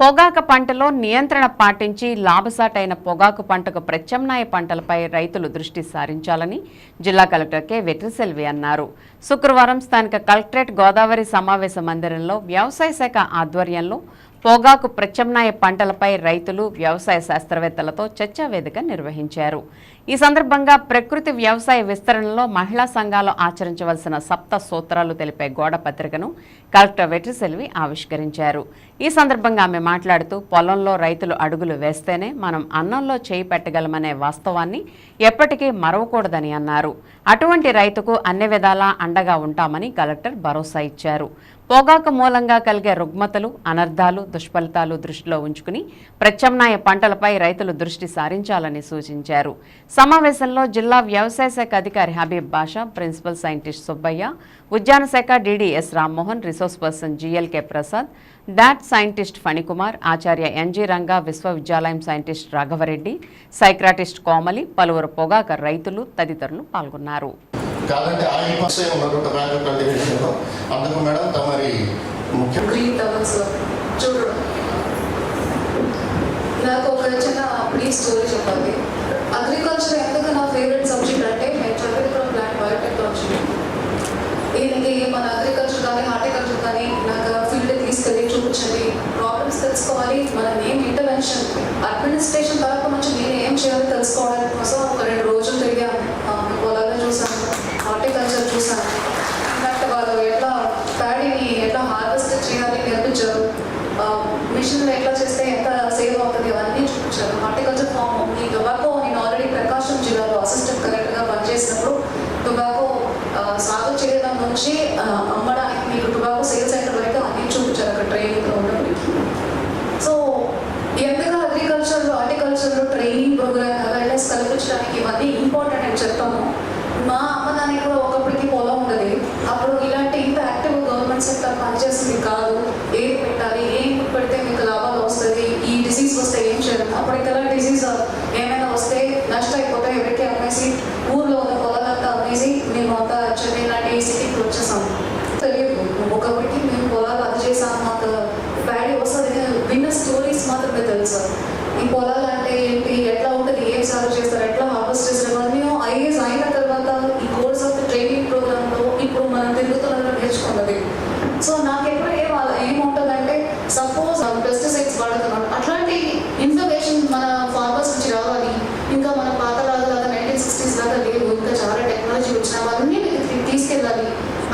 పొగాకు పంటలో నియంత్రణ పాటించి లాభసాటైన పొగాకు పంటకు ప్రత్యామ్నాయ పంటలపై రైతులు దృష్టి సారించాలని జిల్లా కలెక్టర్ కె. వెట్రిసెల్వి అన్నారు. శుక్రవారం స్థానిక కలెక్టరేట్ గోదావరి సమావేశ మందిరంలో వ్యవసాయ శాఖ ఆధ్వర్యంలో పొగాకు ప్రత్యామ్నాయ పంటలపై రైతులు వ్యవసాయ శాస్త్రవేత్తలతో చర్చా వేదిక నిర్వహించారు. ఈ సందర్భంగా ప్రకృతి వ్యవసాయ విస్తరణలో మహిళా సంఘాలు ఆచరించవలసిన సప్త సూత్రాలు తెలిపే గోడ పత్రికను కలెక్టర్ వెట్రిసెల్వి ఆవిష్కరించారు. ఈ సందర్భంగా ఆమె మాట్లాడుతూ పొలంలో రైతులు అడుగులు వేస్తేనే మనం అన్నంలో చేయి పెట్టగలమనే వాస్తవాన్ని ఎప్పటికీ మరవకూడదని అన్నారు. అటువంటి రైతుకు అన్ని విధాలా అండగా ఉంటామని కలెక్టర్ భరోసా ఇచ్చారు. పొగాకు మూలంగా కలిగే రుగ్మతలు అనర్థాలు దుష్ఫలితాలు దృష్టిలో ఉంచుకుని ప్రత్యామ్నాయ పంటలపై రైతులు దృష్టి సారించాలని సూచించారు. సమావేశంలో జిల్లా వ్యవసాయ శాఖ అధికారి హబీబ్ బాషా ప్రిన్సిపల్ సైంటిస్ట్ సుబ్బయ్య ఉద్యాన శాఖ DDS Rammohan resource person GLK Prasad DAATT scientist Phanikumar Acharya NG Ranga విశ్వవిద్యాలయం సైంటిస్ట్ రాఘవరెడ్డి సైక్రాటిస్ట్ కోమలి పలువురు పొగాక రైతులు తదితరులు పాల్గొన్నారు. కాదంటే ఆయిల్ పర్సే ఉన్నారు టొబాకో కల్టివేషన్లో అందుకు మేడం తమరి ముఖ్య చూడడం నాకు ఒక చిన్న ప్లీజ్ స్టోరీ చెప్పండి. అగ్రికల్చర్ చూసాను ఇన్ఫాక్ట్ వాళ్ళు ఎట్లా ప్యాడీని ఎట్లా హార్వెస్ట్ చేయాలి నేర్పించారు మిషన్లు ఎట్లా చేస్తే ఎంత సేవ్ అవుతుంది అవన్నీ చూపించారు. హార్టికల్చర్ ఫామ్ ఈ టొబాకో నేను ఆల్రెడీ ప్రకాశం జిల్లాలో అసిస్టెంట్ కలెక్టర్గా పనిచేసినప్పుడు టొబాకో సాగు చేయడం నుంచి అమ్మడానికి మీకు టొబాకో సేల్ సెంటర్ వరకు అన్ని చూపించారు. అక్కడ ట్రైనింగ్లో ఉన్నప్పుడు. సో ఎందుకు agriculture horticulture training programme awareness కల్పించడానికి ఇవన్నీ ఇంపార్టెంట్ అని చెప్తాము మా అమ్మదానికి కూడా ఒకప్పుడు పొలం ఉండదు అప్పుడు ఇలాంటి ఇంత యాక్టివ్ గవర్నమెంట్ సెక్టర్ పనిచేస్తుంది కాదు ఏం పెట్టాలి ఏం పెడితే మీకు లాభాలు వస్తుంది ఈ డిసీజ్ వస్తే ఏం చేయాలి అప్పుడు ఏమైనా వస్తే నష్టం అయిపోతే ఎవరికి అమ్మేసి ఊర్లో ఉన్న పొలాలంతా అమ్మేసి మేము అంతా చెన్నై లాంటి సిటీకి వచ్చేసాము. తెలియదు ఒకరికి మేము పొలాలు అది చేసాము మాకు బ్యాడీ వస్తుంది విన్న స్టోరీస్ మాత్రమే తెలుసు. ఈ పొలాలు అంటే ఏంటి ఎట్లా ఉంటుంది ఏం సాగు చేస్తారు చేసేది. అది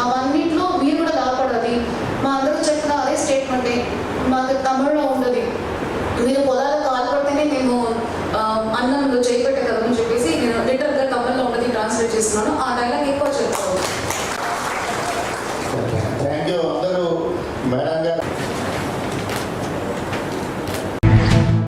అవన్నింటిలో మీరు కూడా లాభపడాలి మా అందరూ చెప్పిన అదే స్టేట్మెంటే మాకు తమిళలో ఉండదు. మీరు పొలాలు కాలు పడితేనే మేము ఆ, అన్నంలో చేయి అని చెప్పేసి నేను లిటర్గా తమిళలో ఉండదు ట్రాన్స్లేట్ చేస్తున్నాను. ఆ డైలాగ్ ఎక్కువ చెప్తాను థ్యాంక్ యూ